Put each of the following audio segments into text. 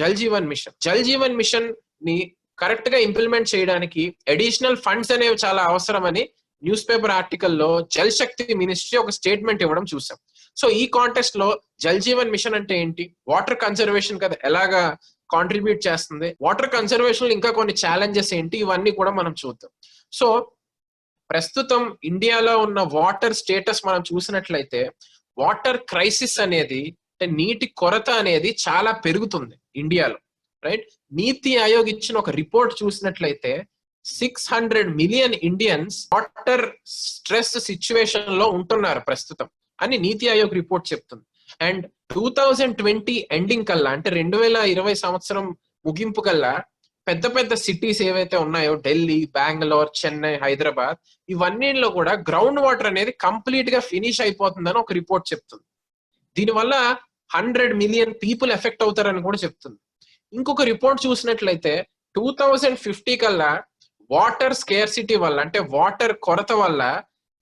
Jal Jeevan mission. Jal Jeevan మిషన్ని కరెక్ట్గా implement చేయడానికి అడిషనల్ ఫండ్స్ అనేవి చాలా అవసరమని న్యూస్ పేపర్ ఆర్టికల్లో జల్ శక్తి మినిస్ట్రీ ఒక స్టేట్మెంట్ ఇవ్వడం చూసాం. సో ఈ కాంటెస్ట్లో జల్ జీవన్ మిషన్ అంటే ఏంటి? వాటర్ కన్సర్వేషన్ కదా ఎలాగా కాంట్రిబ్యూట్ చేస్తుంది? వాటర్ కన్సర్వేషన్ ఇంకా కొన్ని ఛాలెంజెస్ ఏంటి? ఇవన్నీ కూడా మనం చూద్దాం. సో ప్రస్తుతం ఇండియాలో ఉన్న వాటర్ స్టేటస్ మనం చూసినట్లయితే వాటర్ క్రైసిస్ అనేది అంటే నీటి కొరత అనేది చాలా పెరుగుతుంది. ఇండియాలో రైట్ నీతి ఆయోగ్ ఇచ్చిన ఒక రిపోర్ట్ చూసినట్లయితే six hundred million Indians water stress సిచ్యువేషన్లో ఉంటున్నారు ప్రస్తుతం అని నీతి ఆయోగ్ రిపోర్ట్ చెప్తుంది. And two thousand twenty ending కల్లా అంటే రెండు వేల ఇరవై సంవత్సరం ముగింపు కల్లా పెద్ద పెద్ద సిటీస్ ఏవైతే ఉన్నాయో ఢిల్లీ బెంగళూరు చెన్నై హైదరాబాద్ ఇవన్నీలో కూడా గ్రౌండ్ వాటర్ అనేది కంప్లీట్గా ఫినిష్ అయిపోతుందని ఒక రిపోర్ట్ చెప్తుంది. దీనివల్ల హండ్రెడ్ మిలియన్ పీపుల్ ఎఫెక్ట్ అవుతారని కూడా చెప్తుంది. ఇంకొక రిపోర్ట్ చూసినట్లయితే టూ థౌజండ్ ఫిఫ్టీ కల్లా వాటర్ స్కేర్సిటీ వల్ల అంటే వాటర్ కొరత వల్ల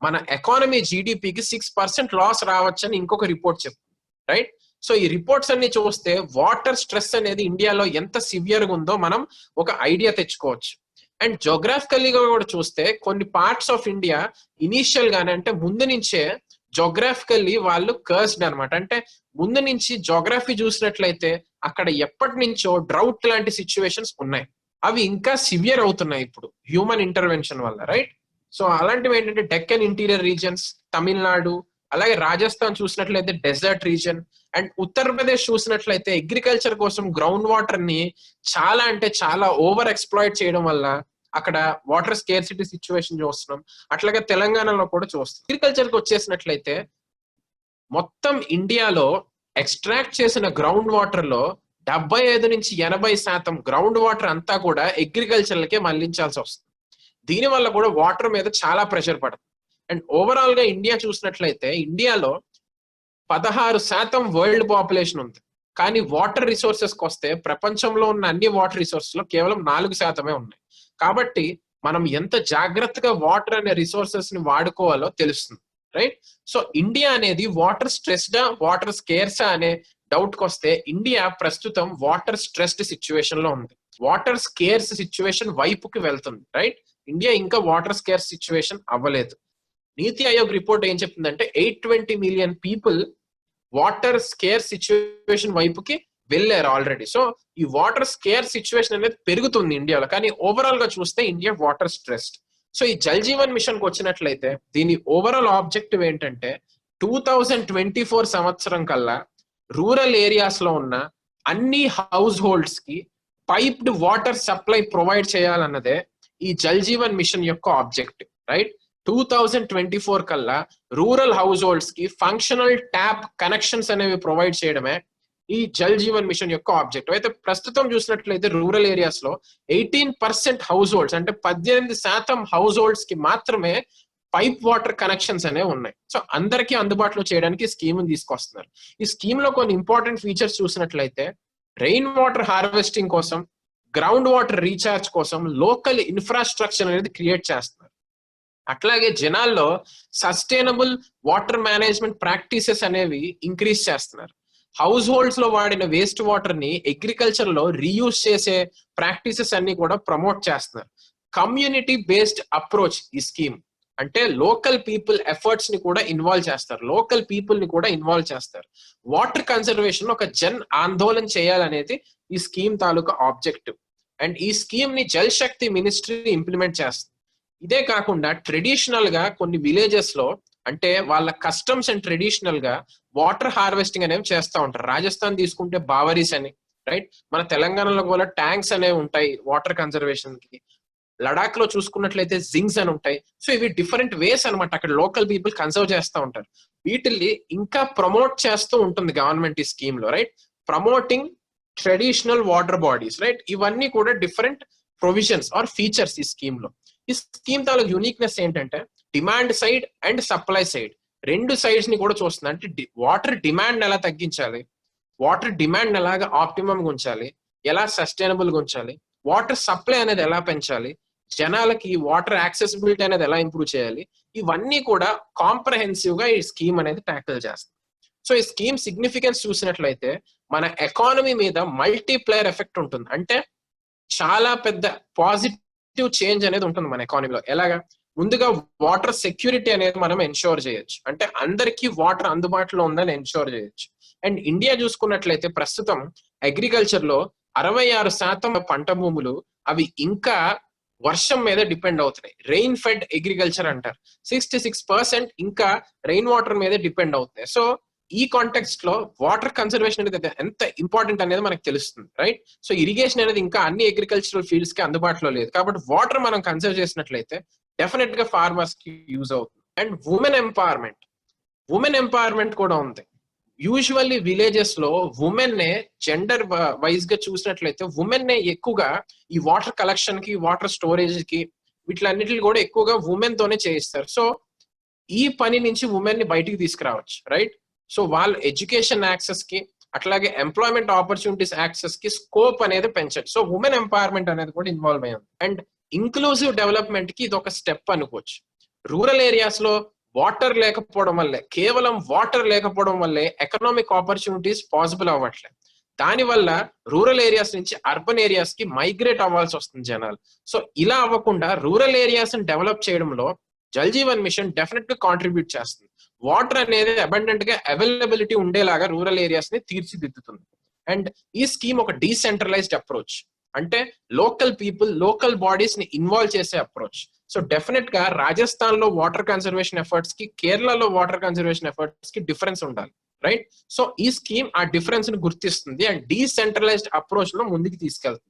మన ఎకానమీ జీడిపికి సిక్స్ పర్సెంట్ లాస్ రావచ్చని ఇంకొక రిపోర్ట్ చెప్తుంది. రైట్? సో ఈ రిపోర్ట్స్ అన్ని చూస్తే వాటర్ స్ట్రెస్ అనేది ఇండియాలో ఎంత సివియర్గా ఉందో మనం ఒక ఐడియా తెచ్చుకోవచ్చు. అండ్ జోగ్రాఫికల్లీగా కూడా చూస్తే కొన్ని పార్ట్స్ ఆఫ్ ఇండియా ఇనీషియల్ గానే అంటే ముందు నుంచే జోగ్రాఫికల్లీ వాళ్ళు కర్స్డ్ అనమాట అంటే ముందు నుంచి జోగ్రఫీ చూసినట్లయితే అక్కడ ఎప్పటి నుంచో డ్రౌట్ లాంటి సిచ్యువేషన్స్ ఉన్నాయి. అవి ఇంకా సివియర్ అవుతున్నాయి ఇప్పుడు. హ్యూమన్ ఇంటర్వెన్షన్ వల్ల రైట్ సో అలాంటివి ఏంటంటే డెక్కన్ ఇంటీరియర్ రీజన్స్ తమిళనాడు అలాగే రాజస్థాన్ చూసినట్లయితే డెజర్ట్ రీజన్ అండ్ ఉత్తరప్రదేశ్ చూసినట్లయితే అగ్రికల్చర్ కోసం గ్రౌండ్ వాటర్ని చాలా అంటే చాలా ఓవర్ ఎక్స్ప్లాయిట్ చేయడం వల్ల అక్కడ వాటర్ స్కేర్సిటీ సిచ్యువేషన్ చూస్తున్నాం. అట్లాగే తెలంగాణలో కూడా చూస్తాం అగ్రికల్చర్కి వచ్చేసినట్లయితే మొత్తం ఇండియాలో ఎక్స్ట్రాక్ట్ చేసిన గ్రౌండ్ వాటర్లో డెబ్బై ఐదు నుంచి ఎనభై శాతం గ్రౌండ్ వాటర్ అంతా కూడా అగ్రికల్చర్ లకే మళ్ళించాల్సి వస్తుంది. దీని వల్ల కూడా వాటర్ మీద చాలా ప్రెషర్ పడుతుంది. అండ్ ఓవరాల్గా ఇండియా చూసినట్లయితే ఇండియాలో పదహారు శాతం వరల్డ్ పాపులేషన్ ఉంది. కానీ వాటర్ రిసోర్సెస్కి వస్తే ప్రపంచంలో ఉన్న అన్ని వాటర్ రిసోర్సెస్లో కేవలం నాలుగు శాతమే ఉన్నాయి. కాబట్టి మనం ఎంత జాగ్రత్తగా వాటర్ అనే రిసోర్సెస్ని వాడుకోవాలో తెలుస్తుంది రైట్ సో ఇండియా అనేది వాటర్ స్ట్రెస్డా వాటర్ స్కేర్సా అనే డౌట్కి వస్తే ఇండియా ప్రస్తుతం వాటర్ స్ట్రెస్డ్ సిచ్యువేషన్లో ఉంది. వాటర్ స్కేర్స్ సిచ్యువేషన్ వైపుకి వెళ్తుంది రైట్ ఇండియా ఇంకా వాటర్ స్కేర్ సిచ్యువేషన్ అవ్వలేదు. నీతి ఆయోగ్ రిపోర్ట్ ఏం చెప్తుందంటే eight twenty million people water scarce situation వైపుకి వెళ్ళారు ఆల్రెడీ సో ఈ వాటర్ స్కేర్ సిచ్యువేషన్ అనేది పెరుగుతుంది ఇండియాలో. కానీ ఓవరాల్గా చూస్తే ఇండియా వాటర్ స్ట్రెస్డ్ సో ఈ జల్ జీవన్ మిషన్కి వచ్చినట్లయితే దీని ఓవరాల్ ఆబ్జెక్టివ్ ఏంటంటే టూ థౌజండ్ ట్వంటీ ఫోర్ సంవత్సరం కల్లా రూరల్ ఏరియాస్లో ఉన్న అన్ని హౌస్ హోల్డ్స్కి పైప్డ్ వాటర్ సప్లై ప్రొవైడ్ చేయాలన్నదే ఈ జల్ జీవన్ మిషన్ యొక్క objective right two thousand twenty four కల్లా రూరల్ హౌస్ హోల్డ్స్కి ఫంక్షనల్ ట్యాప్ కనెక్షన్స్ అనేవి ప్రొవైడ్ చేయడమే ఈ జల్ జీవన్ మిషన్ యొక్క ఆబ్జెక్టివ్ అయితే ప్రస్తుతం చూసినట్లయితే రూరల్ ఏరియాస్లో ఎయిటీన్ పర్సెంట్ హౌస్ హోల్డ్స్ అంటే పద్దెనిమిది శాతం హౌస్ హోల్డ్స్కి మాత్రమే పైప్ వాటర్ కనెక్షన్స్ అనేవి ఉన్నాయి. సో అందరికీ అందుబాటులో చేయడానికి స్కీమ్ తీసుకొస్తున్నారు. ఈ స్కీమ్లో కొన్ని ఇంపార్టెంట్ ఫీచర్స్ చూసినట్లయితే రెయిన్ వాటర్ హార్వెస్టింగ్ కోసం గ్రౌండ్ వాటర్ రీఛార్జ్ కోసం లోకల్ ఇన్ఫ్రాస్ట్రక్చర్ అనేది క్రియేట్ చేస్తున్నారు. అట్లాగే జనాల్లో సస్టైనబుల్ వాటర్ మేనేజ్మెంట్ ప్రాక్టీసెస్ అనేవి ఇంక్రీజ్ చేస్తున్నారు. హౌస్ హోల్డ్స్లో వాడిన వేస్ట్ వాటర్ని అగ్రికల్చర్లో రీయూజ్ చేసే ప్రాక్టీసెస్ అన్ని కూడా ప్రమోట్ చేస్తున్నారు. కమ్యూనిటీ బేస్డ్ అప్రోచ్ ఈ స్కీమ్ అంటే లోకల్ పీపుల్ ఎఫర్ట్స్ని కూడా ఇన్వాల్వ్ చేస్తారు. లోకల్ పీపుల్ని కూడా ఇన్వాల్వ్ చేస్తారు. వాటర్ కన్సర్వేషన్ ఒక జన్ ఆందోళన చేయాలనేది ఈ స్కీమ్ తాలూకా ఆబ్జెక్టివ్ అండ్ ఈ స్కీమ్ని జల్ శక్తి మినిస్ట్రీ ఇంప్లిమెంట్ చేస్తుంది. ఇదే కాకుండా ట్రెడిషనల్గా కొన్ని విలేజెస్లో అంటే వాళ్ళ కస్టమ్స్ అండ్ ట్రెడిషనల్గా వాటర్ హార్వెస్టింగ్ అనేవి చేస్తూ ఉంటారు. రాజస్థాన్ తీసుకుంటే బావరీస్ అని రైట్ మన తెలంగాణలో కూడా ట్యాంక్స్ అనేవి ఉంటాయి వాటర్ కన్జర్వేషన్కి. లడాక్లో చూసుకున్నట్లయితే జింగ్స్ అని ఉంటాయి. సో ఇవి డిఫరెంట్ వేస్ అనమాట అక్కడ లోకల్ పీపుల్ కన్సర్వ్ చేస్తూ ఉంటారు. వీటిల్ని ఇంకా ప్రమోట్ చేస్తూ ఉంటుంది గవర్నమెంట్ ఈ స్కీమ్లో right promoting traditional water bodies right ఇవన్నీ కూడా డిఫరెంట్ ప్రొవిజన్స్ ఆర్ ఫీచర్స్ ఈ స్కీమ్లో. ఈ స్కీమ్ తాలూకు యూనిక్నెస్ ఏంటంటే demand side and supply side. రెండు సైడ్స్ని కూడా చూస్తుంది. అంటే వాటర్ డిమాండ్ ఎలా తగ్గించాలి? వాటర్ డిమాండ్ ఎలాగా ఆప్టిమమ్ ఉంచాలి? ఎలా సస్టైనబుల్గా ఉంచాలి? వాటర్ సప్లై అనేది ఎలా పెంచాలి? జనాలకి వాటర్ యాక్సెసిబిలిటీ అనేది ఎలా ఇంప్రూవ్ చేయాలి? ఇవన్నీ కూడా కాంప్రహెన్సివ్గా ఈ స్కీమ్ అనేది ట్యాకిల్ చేస్తుంది. సో ఈ స్కీమ్ సిగ్నిఫికెన్స్ చూసినట్లయితే మన ఎకానమీ మీద మల్టీప్లేయర్ ఎఫెక్ట్ ఉంటుంది. అంటే చాలా పెద్ద పాజిటివ్ చేంజ్ అనేది ఉంటుంది మన ఎకానమీలో. ఎలాగా? ముందుగా వాటర్ సెక్యూరిటీ అనేది మనం ఎన్షోర్ చేయొచ్చు. అంటే అందరికీ వాటర్ అందుబాటులో ఉందని ఎన్షోర్ చేయొచ్చు. అండ్ ఇండియా చూసుకున్నట్లయితే ప్రస్తుతం అగ్రికల్చర్లో అరవై ఆరు శాతం పంట భూములు అవి ఇంకా వర్షం మీద డిపెండ్ అవుతున్నాయి. రెయిన్ ఫెడ్ అగ్రికల్చర్ అంటారు. సిక్స్టీ సిక్స్ పర్సెంట్ ఇంకా రెయిన్ వాటర్ మీద డిపెండ్ అవుతున్నాయి. సో ఈ కాంటెక్స్ట్లో వాటర్ కన్సర్వేషన్ అనేది ఎంత ఇంపార్టెంట్ అనేది మనకు తెలుస్తుంది రైట్? సో ఇరిగేషన్ అనేది ఇంకా అన్ని అగ్రికల్చరల్ ఫీల్డ్స్కి అందుబాటులో లేదు. కాబట్టి వాటర్ మనం కన్సర్వ్ చేసినట్లయితే డెఫినెట్గా ఫార్మర్స్కి యూజ్ అవుతుంది. And women empowerment women empowerment కూడా ఉంది. యూజువల్లీ విలేజెస్లో ఉమెన్ నే జెండర్ వైజ్గా చూసినట్లయితే ఉమెన్ నే ఎక్కువగా ఈ వాటర్ కలెక్షన్కి వాటర్ స్టోరేజ్కి వీటిలన్నిటిని కూడా ఎక్కువగా ఉమెన్ తోనే చేయిస్తారు. సో ఈ పని నుంచి ఉమెన్ని బయటికి తీసుకురావచ్చు రైట్ సో వాళ్ళ ఎడ్యుకేషన్ యాక్సెస్కి అట్లాగే ఎంప్లాయ్మెంట్ ఆపర్చునిటీస్ యాక్సెస్కి స్కోప్ అనేది పెంచచ్చు సో ఉమెన్ ఎంపవర్మెంట్ అనేది కూడా ఇన్వాల్వ్ అయ్యింది అండ్ ఇంక్లూజివ్ డెవలప్మెంట్కి ఇది ఒక స్టెప్ అనుకోవచ్చు. రూరల్ ఏరియాస్లో వాటర్ లేకపోవడం వల్లే కేవలం వాటర్ లేకపోవడం వల్లే ఎకనామిక్ ఆపర్చునిటీస్ పాసిబుల్ అవ్వట్లే. దానివల్ల రూరల్ ఏరియాస్ నుంచి అర్బన్ ఏరియాస్కి మైగ్రేట్ అవ్వాల్సి వస్తుంది జనాలు. సో ఇలా అవ్వకుండా రూరల్ ఏరియాస్ డెవలప్ చేయడంలో జల్ జీవన్ మిషన్ డెఫినెట్గా కాంట్రిబ్యూట్ చేస్తుంది. వాటర్ అనేది అబండెంట్గా అవైలబిలిటీ ఉండేలాగా రూరల్ ఏరియాస్ని తీర్చిదిద్దుతుంది. అండ్ ఈ స్కీమ్ ఒక డీసెంట్రలైజ్డ్ అప్రోచ్ అంటే లోకల్ పీపుల్ లోకల్ బాడీస్ని ఇన్వాల్వ్ చేసే అప్రోచ్. సో డెఫినెట్గా రాజస్థాన్లో వాటర్ కన్సర్వేషన్ ఎఫర్ట్స్కి కేరళలో వాటర్ కన్సర్వేషన్ ఎఫర్ట్స్కి డిఫరెన్స్ ఉండాలి రైట్? సో ఈ స్కీమ్ ఆ డిఫరెన్స్ని గుర్తిస్తుంది అండ్ డీసెంట్రలైజ్డ్ అప్రోచ్లో ముందుకు తీసుకెళ్తుంది.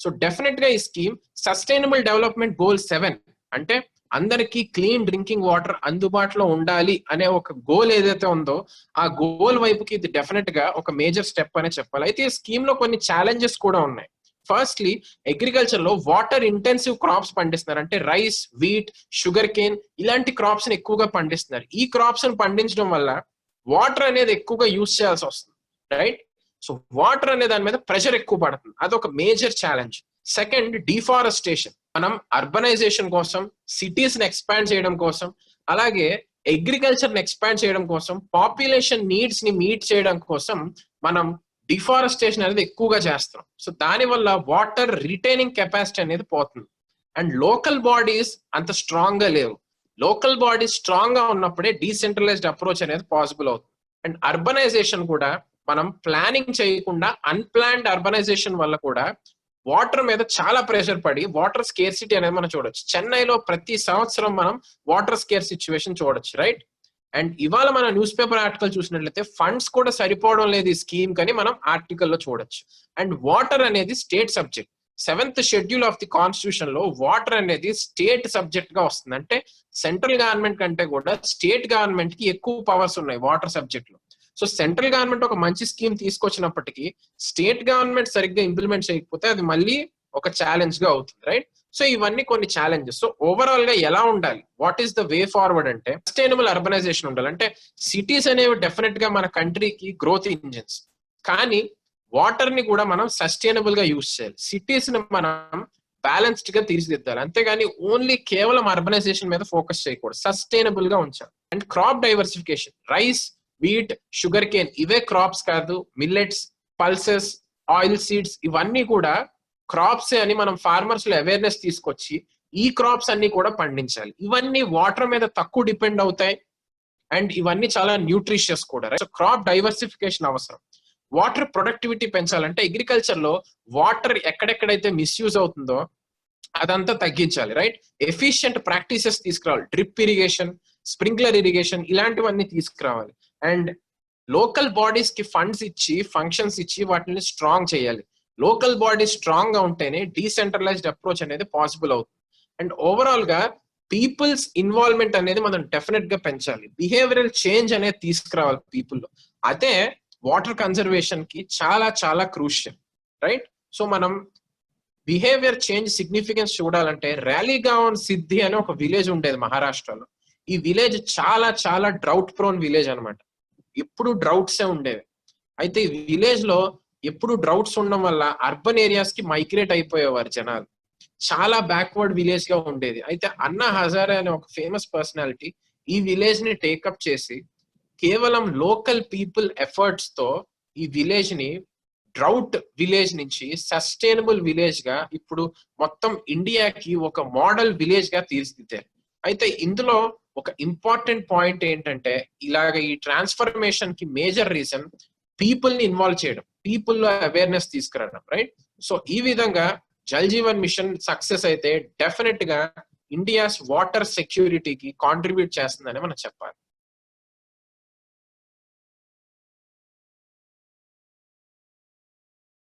సో డెఫినెట్గా ఈ scheme sustainable development goal seven అంటే అందరికీ క్లీన్ డ్రింకింగ్ వాటర్ అందుబాటులో ఉండాలి అనే ఒక గోల్ ఏదైతే ఉందో ఆ గోల్ వైపుకి ఇది డెఫినెట్గా ఒక మేజర్ స్టెప్ అనే చెప్పాలి. అయితే ఈ స్కీమ్లో కొన్ని ఛాలెంజెస్ కూడా ఉన్నాయి. ఫస్ట్లీ అగ్రికల్చర్లో వాటర్ ఇంటెన్సివ్ క్రాప్స్ పండిస్తున్నారు. అంటే రైస్ వీట్ షుగర్ కేన్ ఇలాంటి క్రాప్స్ని ఎక్కువగా పండిస్తున్నారు. ఈ క్రాప్స్ని పండించడం వల్ల వాటర్ అనేది ఎక్కువగా యూజ్ చేయాల్సి వస్తుంది. రైట్ సో వాటర్ అనే దాని మీద ప్రెషర్ ఎక్కువ పడుతుంది. అది ఒక మేజర్ ఛాలెంజ్ సెకండ్ డిఫారెస్టేషన్ మనం అర్బనైజేషన్ కోసం సిటీస్ని ఎక్స్పాండ్ చేయడం కోసం అలాగే అగ్రికల్చర్ని ఎక్స్పాండ్ చేయడం కోసం పాపులేషన్ నీడ్స్ని మీట్ చేయడం కోసం మనం డిఫారెస్టేషన్ అనేది ఎక్కువగా చేస్తాం సో దానివల్ల వాటర్ రిటైనింగ్ కెపాసిటీ అనేది పోతుంది. అండ్ లోకల్ బాడీస్ అంత స్ట్రాంగ్గా లేవు. లోకల్ బాడీస్ స్ట్రాంగ్గా ఉన్నప్పుడే డీసెంట్రలైజ్డ్ అప్రోచ్ అనేది పాసిబుల్ అవుతుంది. అండ్ అర్బనైజేషన్ కూడా మనం ప్లానింగ్ చేయకుండా అన్ప్లాన్డ్ అర్బనైజేషన్ వల్ల కూడా వాటర్ మీద చాలా ప్రెషర్ పడి వాటర్ స్కేర్సిటీ అనేది మనం చూడొచ్చు. చెన్నైలో ప్రతి సంవత్సరం మనం వాటర్ స్కేర్ సిచ్యువేషన్ చూడొచ్చు రైట్? అండ్ ఇవాళ మన న్యూస్ పేపర్ ఆర్టికల్ చూసినట్లయితే ఫండ్స్ కూడా సరిపోవడం లేదు ఈ స్కీమ్ కని మనం ఆర్టికల్లో చూడొచ్చు. అండ్ వాటర్ అనేది state subject. Seventh schedule of the కాన్స్టిట్యూషన్లో వాటర్ అనేది స్టేట్ సబ్జెక్ట్గా వస్తుంది. అంటే సెంట్రల్ గవర్నమెంట్ కంటే కూడా స్టేట్ గవర్నమెంట్కి ఎక్కువ పవర్స్ ఉన్నాయి వాటర్ సబ్జెక్ట్లో. సో సెంట్రల్ గవర్నమెంట్ ఒక మంచి స్కీమ్ తీసుకొచ్చినప్పటికీ స్టేట్ గవర్నమెంట్ సరిగ్గా ఇంప్లిమెంట్ చేయకపోతే అది మళ్ళీ ఒక ఛాలెంజ్గా అవుతుంది రైట్? సో ఇవన్నీ కొన్ని ఛాలెంజెస్ సో ఓవరాల్గా ఎలా ఉండాలి? What is the way forward అంటే సస్టైనబుల్ అర్బనైజేషన్ ఉండాలి. అంటే సిటీస్ అనేవి డెఫినెట్గా మన కంట్రీకి గ్రోత్ ఇంజిన్స్ కానీ వాటర్ని కూడా మనం సస్టైనబుల్గా యూజ్ చేయాలి. సిటీస్ని మనం బ్యాలెన్స్డ్గా తీర్చిదిద్దాలి. అంతేగాని ఓన్లీ కేవలం అర్బనైజేషన్ మీద ఫోకస్ చేయకూడదు. సస్టైనబుల్గా ఉంచాలి. And crop diversification rice wheat sugarcane ఇవే క్రాప్స్ కాదు. మిల్లెట్స్ పల్సెస్ ఆయిల్ సీడ్స్ ఇవన్నీ కూడా క్రాప్స్ అని మనం ఫార్మర్స్లో అవేర్నెస్ తీసుకొచ్చి ఈ క్రాప్స్ అన్ని కూడా పండించాలి. ఇవన్నీ వాటర్ మీద తక్కువ డిపెండ్ అవుతాయి. అండ్ ఇవన్నీ చాలా న్యూట్రిషియస్ కూడా సో క్రాప్ డైవర్సిఫికేషన్ అవసరం. వాటర్ ప్రొడక్టివిటీ పెంచాలంటే అగ్రికల్చర్లో వాటర్ ఎక్కడెక్కడైతే మిస్యూజ్ అవుతుందో అదంతా తగ్గించాలి రైట్ ఎఫిషియంట్ ప్రాక్టీసెస్ తీసుకురావాలి. డ్రిప్ ఇరిగేషన్ స్ప్రింక్లర్ ఇరిగేషన్ ఇలాంటివన్నీ తీసుకురావాలి. అండ్ లోకల్ బాడీస్కి ఫండ్స్ ఇచ్చి ఫంక్షన్స్ ఇచ్చి వాటిని స్ట్రాంగ్ చేయాలి. లోకల్ బాడీ స్ట్రాంగ్గా ఉంటేనే డీసెంట్రలైజ్డ్ అప్రోచ్ అనేది పాసిబుల్ అవుతుంది. అండ్ ఓవరాల్గా పీపుల్స్ ఇన్వాల్వ్మెంట్ అనేది మనం డెఫినెట్గా పెంచాలి. బిహేవియరల్ చేంజ్ అనేది తీసుకురావాలి పీపుల్లో అదే వాటర్ కన్జర్వేషన్కి చాలా చాలా క్రూషియల్. రైట్? సో మనం బిహేవియర్ చేంజ్ సిగ్నిఫికెన్స్ చూడాలంటే ర్యాలీగావన్ సిద్ధి అనే ఒక విలేజ్ ఉండేది మహారాష్ట్రలో. ఈ విలేజ్ చాలా చాలా డ్రౌట్ ప్రోన్ విలేజ్ అనమాట ఎప్పుడు డ్రౌట్సే ఉండేవి. అయితే ఈ విలేజ్లో ఎప్పుడు డ్రౌట్స్ ఉండడం వల్ల అర్బన్ ఏరియాస్కి మైగ్రేట్ అయిపోయేవారు జనాలు. చాలా బ్యాక్వర్డ్ విలేజ్గా ఉండేది. అయితే అన్నా హజారే అనే ఒక ఫేమస్ పర్సనాలిటీ ఈ విలేజ్ని టేకప్ చేసి కేవలం లోకల్ పీపుల్ ఎఫర్ట్స్తో ఈ విలేజ్ని డ్రౌట్ విలేజ్ నుంచి సస్టైనబుల్ విలేజ్గా ఇప్పుడు మొత్తం ఇండియాకి ఒక మోడల్ విలేజ్గా తీర్చిదిద్దారు. అయితే ఇందులో ఒక ఇంపార్టెంట్ పాయింట్ ఏంటంటే ఇలాగ ఈ ట్రాన్స్ఫర్మేషన్కి మేజర్ రీజన్ పీపుల్ని ఇన్వాల్వ్ చేయడం. పీపుల్లో అవేర్నెస్ తీసుకురావడం రైట్ సో ఈ విధంగా జల్ జీవన్ మిషన్ సక్సెస్ అయితే డెఫినెట్గా ఇండియాస్ వాటర్ సెక్యూరిటీకి కాంట్రిబ్యూట్ చేస్తుందని మనం చెప్పాలి.